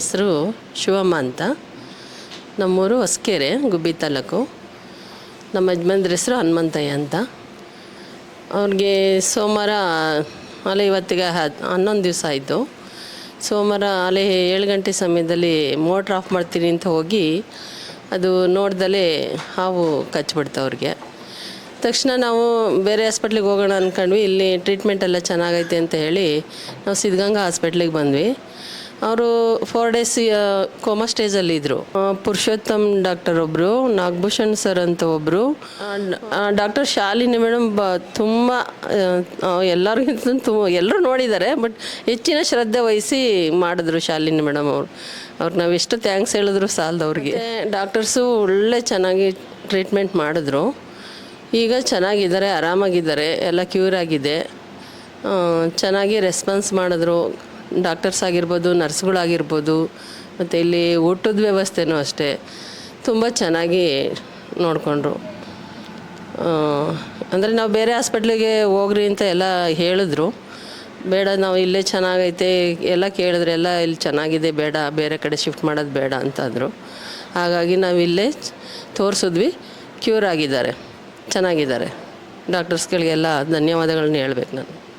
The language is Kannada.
ಹೆಸರು ಶಿವಮ್ಮ ಅಂತ. ನಮ್ಮೂರು ಹೊಸಕೆರೆ, ಗುಬ್ಬಿ ತಾಲೂಕು. ನಮ್ಮ ಯಜಮಾನ್ರ ಹೆಸರು ಹನುಮಂತಯ್ಯ ಅಂತ. ಅವ್ರಿಗೆ ಸೋಮವಾರ ಅಲೆ ಇವತ್ತಿಗೆ ಹನ್ನೊಂದು ದಿವಸ ಆಯಿತು. ಸೋಮವಾರ ಅಲೆ ಏಳು ಗಂಟೆ ಸಮಯದಲ್ಲಿ ಮೋಟ್ರ್ ಆಫ್ ಮಾಡ್ತೀನಿ ಅಂತ ಹೋಗಿ ಅದು ನೋಡ್ದಲೇ ಹಾವು ಕಚ್ಚಿಬಿಡ್ತು ಅವ್ರಿಗೆ. ತಕ್ಷಣ ನಾವು ಬೇರೆ ಹಾಸ್ಪಿಟ್ಲಿಗೆ ಹೋಗೋಣ ಅಂದ್ಕೊಂಡ್ವಿ ಇಲ್ಲಿ ಟ್ರೀಟ್ಮೆಂಟ್ ಎಲ್ಲ ಚೆನ್ನಾಗೈತೆ ಅಂತ ಹೇಳಿ ನಾವು ಸಿದ್ಧಗಂಗಾ ಹಾಸ್ಪಿಟ್ಲಿಗೆ ಬಂದ್ವಿ. ಅವರು ಫೋರ್ ಡೇಸ್ ಕೋಮಾ ಸ್ಟೇಜಲ್ಲಿ ಇದ್ದರು ಪುರುಷೋತ್ತಮ್ ಡಾಕ್ಟರ್ ಒಬ್ಬರು ನಾಗಭೂಷಣ್ ಸರ್ ಅಂತ ಒಬ್ಬರು ಡಾಕ್ಟರ್ ಶಾಲಿನಿ ಮೇಡಮ್ ಬ ತುಂಬ ಎಲ್ಲರಿಗಿಂತ ತುಂಬ ಎಲ್ಲರೂ ನೋಡಿದ್ದಾರೆ ಬಟ್ ಹೆಚ್ಚಿನ ಶ್ರದ್ಧೆ ವಹಿಸಿ ಮಾಡಿದ್ರು ಶಾಲಿನಿ ಮೇಡಮ್ ಅವರು. ಅವ್ರು ನಾವು ಎಷ್ಟು ಥ್ಯಾಂಕ್ಸ್ ಹೇಳಿದ್ರು ಸಾಲದು ಅವ್ರಿಗೆ. ಡಾಕ್ಟರ್ಸು ಒಳ್ಳೆ ಚೆನ್ನಾಗಿ ಟ್ರೀಟ್ಮೆಂಟ್ ಮಾಡಿದ್ರು. ಈಗ ಚೆನ್ನಾಗಿದ್ದಾರೆ ಆರಾಮಾಗಿದ್ದಾರೆ ಎಲ್ಲ ಕ್ಯೂರ್ ಆಗಿದೆ. ಚೆನ್ನಾಗಿ ರೆಸ್ಪಾನ್ಸ್ ಮಾಡಿದ್ರು. ಡಾಕ್ಟರ್ಸ್ ಆಗಿರ್ಬೋದು, ನರ್ಸ್ಗಳಾಗಿರ್ಬೋದು, ಮತ್ತು ಇಲ್ಲಿ ಊಟದ ವ್ಯವಸ್ಥೆನೂ ಅಷ್ಟೇ. ತುಂಬ ಚೆನ್ನಾಗಿ ನೋಡಿಕೊಂಡ್ರು. ಅಂದರೆ ನಾವು ಬೇರೆ ಹಾಸ್ಪಿಟ್ಲಿಗೆ ಹೋಗ್ರಿ ಅಂತ ಎಲ್ಲ ಹೇಳಿದ್ರು. ಬೇಡ, ನಾವು ಇಲ್ಲೇ ಚೆನ್ನಾಗೈತೆ, ಎಲ್ಲ ಕೇಳಿದ್ರೆ ಎಲ್ಲ ಇಲ್ಲಿ ಚೆನ್ನಾಗಿದೆ, ಬೇಡ, ಬೇರೆ ಕಡೆ ಶಿಫ್ಟ್ ಮಾಡೋದು ಬೇಡ ಅಂತಂದರು. ಹಾಗಾಗಿ ನಾವು ಇಲ್ಲೇ ತೋರಿಸಿದ್ವಿ, ಕ್ಯೂರ್ ಆಗಿದ್ದಾರೆ, ಚೆನ್ನಾಗಿದ್ದಾರೆ. ಡಾಕ್ಟರ್ಸ್ಗಳಿಗೆಲ್ಲ ಧನ್ಯವಾದಗಳನ್ನ ಹೇಳ್ಬೇಕು ನಾನು.